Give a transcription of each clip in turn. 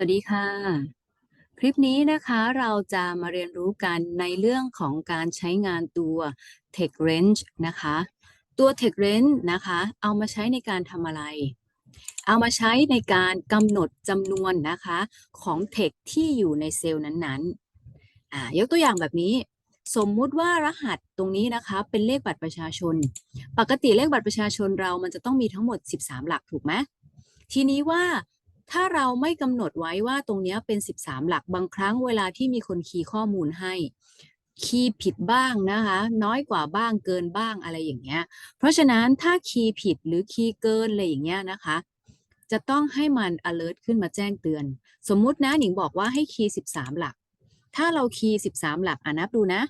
สวัสดีค่ะ คลิปนี้นะคะเราจะมาเรียนรู้กันในเรื่องของการใช้งานตัว text range นะคะ ตัว text range นะคะ เอามาใช้ในการทำอะไร เอามาใช้ในการกำหนดจำนวนนะคะของ text ที่อยู่ในเซลล์นั้นๆอ่ายกตัวอย่างแบบนี้ สมมุติว่ารหัสตรงนี้นะคะ เป็นเลขบัตรประชาชน ปกติเลขบัตรประชาชนเรามันจะต้องมีทั้งหมด 13 หลักถูกไหมทีนี้ว่า ถ้าเราไม่กำหนดไว้ว่าตรงนี้เป็น 13 หลักบางครั้งเวลาที่มีคนคีย์ข้อมูลให้ คีย์ผิดบ้างนะคะ น้อยกว่าบ้างเกินบ้างอะไรอย่างเงี้ย เพราะฉะนั้นถ้าคีย์ผิดหรือคีย์เกินอะไรอย่างเงี้ยนะคะ จะต้องให้มัน alert ขึ้นมาแจ้งเตือน สมมุตินะหนิงบอกว่าให้คีย์ 13 หลัก ถ้าเราคีย์ 13 หลักอะนับดูนะ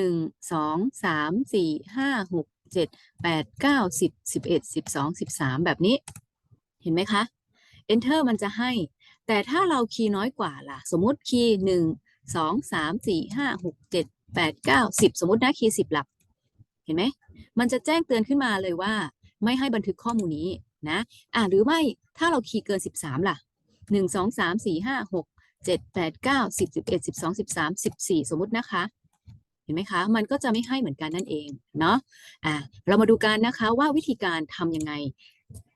1 2 3 4 5 6 7 8 9 10 11 12 13 แบบนี้ เห็นไหมคะ enter มันจะให้ แต่ถ้าเราคีย์น้อยกว่าล่ะ สมมติคีย์หนึ่งสองสามสี่ห้าหกเจ็ดแปดเก้าสิบสมมตินะคีย์สิบหลักเห็นไหม มันจะแจ้งเตือนขึ้นมาเลยว่า ไม่ให้บันทึกข้อมูลนี้นะ อ่าหรือไม่ถ้าเราคีย์เกินสิบสามล่ะหนึ่งสองสามสี่ห้าหกเจ็ดแปดเก้าสิบสิบเอ็ดสิบสองสิบสามสิบสี่สมมตินะคะ เห็นไหมคะ มันก็จะไม่ให้เหมือนกันนั่นเองเนาะอ่าเรามาดูกันนะคะว่าวิธีการทำยังไง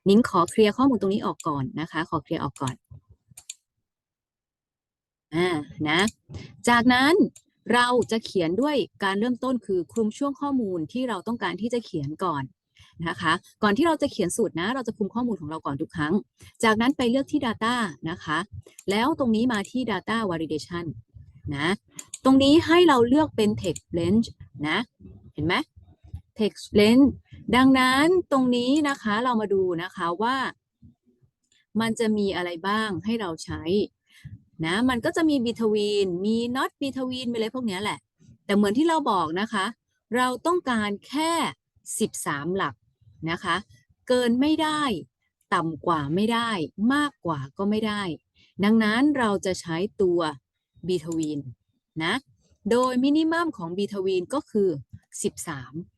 นิ้งขอเคลียร์ข้อมูลตรงนี้ออกก่อนนะคะ ขอเคลียร์ออกก่อนอ่านะ จากนั้นเราจะเขียนด้วยการเริ่มต้นคือคลุมช่วงข้อมูลที่เราต้องการที่จะเขียนก่อนนะคะ ก่อนที่เราจะเขียนสูตรนะ เราจะคลุมข้อมูลของเราก่อนทุกครั้ง จากนั้นไปเลือกที่ Data นะคะ แล้วตรงนี้มาที่ Data Validation นะ ตรงนี้ให้เราเลือกเป็น Text Range นะ เห็นไหม Text Range ดังนั้นตรงนี้นะคะเรามาดูนะคะว่า มันจะมีอะไรบ้างให้เราใช้นะมันก็จะมี between มี not between มีอะไรพวกนี้แหละ แต่เหมือนที่เราบอกนะคะ เราต้องการแค่ 13 หลักนะคะ เกินไม่ได้ ต่ำกว่าไม่ได้ มากกว่าก็ไม่ได้ ดังนั้นเราจะใช้ตัว between นะโดยมินิมัมของ between ก็คือ 13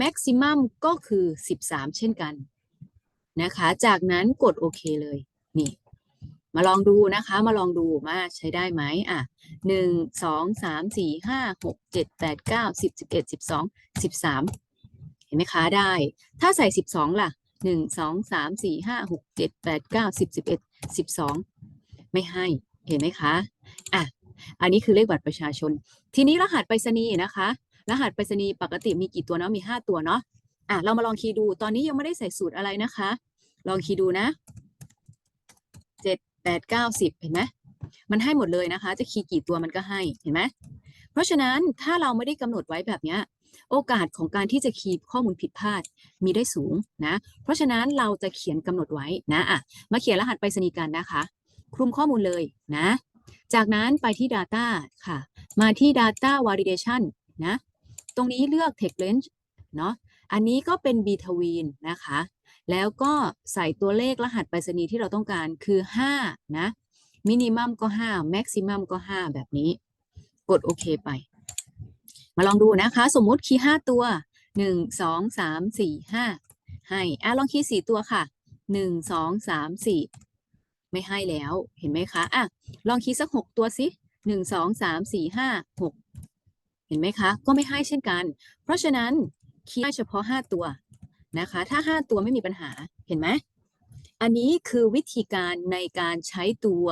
maximum ก็คือ 13 เช่นกันนะคะ จากนั้นกดโอเคเลยนี่มาลองดูนะคะ มาลองดูมาใช้ได้ไหมอะหนึ่งสองสามสี่ห้าหกเจ็ดแปดเก้าสิบสิบเอ็ดสิบสองสิบสามเห็นไหมคะได้ ถ้าใส่สิบสองล่ะหนึ่งสองสามสี่ห้าหกเจ็ดแปดเก้าสิบสิบเอ็ดสิบสองไม่ให้เห็นไหมคะอะอันนี้คือเลขบัตรประชาชน ทีนี้รหัสไปรษณีย์นะคะ รหัสไปรษณีย์ปกติมีกี่ตัวเนาะมีห้าตัวเนาะอะเรามาลองคีย์ดูตอนนี้ยังไม่ได้ใส่สูตรอะไรนะคะ ลองคีย์ดูนะเจ็ดแปดเก้าสิบเห็นไหมมันให้หมดเลยนะคะ จะคีย์กี่ตัวมันก็ให้เห็นไหมเพราะฉะนั้นถ้าเราไม่ได้กำหนดไว้แบบเนี้ยโอกาสของการที่จะคีย์ข้อมูลผิดพลาดมีได้สูงนะ เพราะฉะนั้นเราจะเขียนกำหนดไว้นะอะมาเขียนรหัสไปรษณีย์กันนะคะ คลุมข้อมูลเลยนะ จากนั้นไปที่ Data ค่ะ มาที่ Data Validation นะ ตรงนี้เลือก Text Range เนาะอันนี้ก็เป็น between นะคะ แล้วก็ใส่ตัวเลขรหัสไปรษณีย์ที่เราต้องการคือ 5 นะ minimum ก็ 5 maximum ก็ 5 แบบนี้ กดโอเคไป มาลองดูนะคะ สมมุติคีย์ 5 ตัว 1 2 3 4 5 ให้อะลองคีย์ 4 ตัวค่ะ 1 2 3 4 ไม่ให้แล้ว เห็นไหมคะอะลองคีย์สัก 6 ตัวสิ 1 2 3 4 5 6 ห็นไหมคะ ก็ไม่ให้เช่นกัน เพราะฉะนั้นคีย์ได้เฉพาะ 5 ตัวนะคะ ถ้า 5 ตัวไม่มีปัญหาเห็นไหมอันนี้คือวิธีการในการใช้ตัว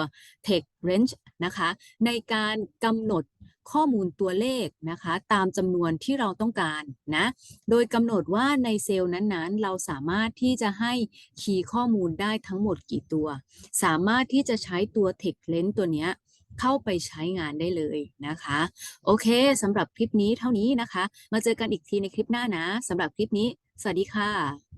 text range นะคะ ในการกำหนดข้อมูลตัวเลขนะคะ ตามจำนวนที่เราต้องการนะ โดยกำหนดว่าในเซลล์นั้นๆ เราสามารถที่จะให้คีย์ข้อมูลได้ทั้งหมดกี่ตัว สามารถที่จะใช้ตัว text range ตัวเนี้ย เข้าไปใช้งานได้เลยนะคะ โอเคสำหรับคลิปนี้เท่านี้นะคะ มาเจอกันอีกทีในคลิปหน้านะสำหรับคลิปนี้ สวัสดีค่ะ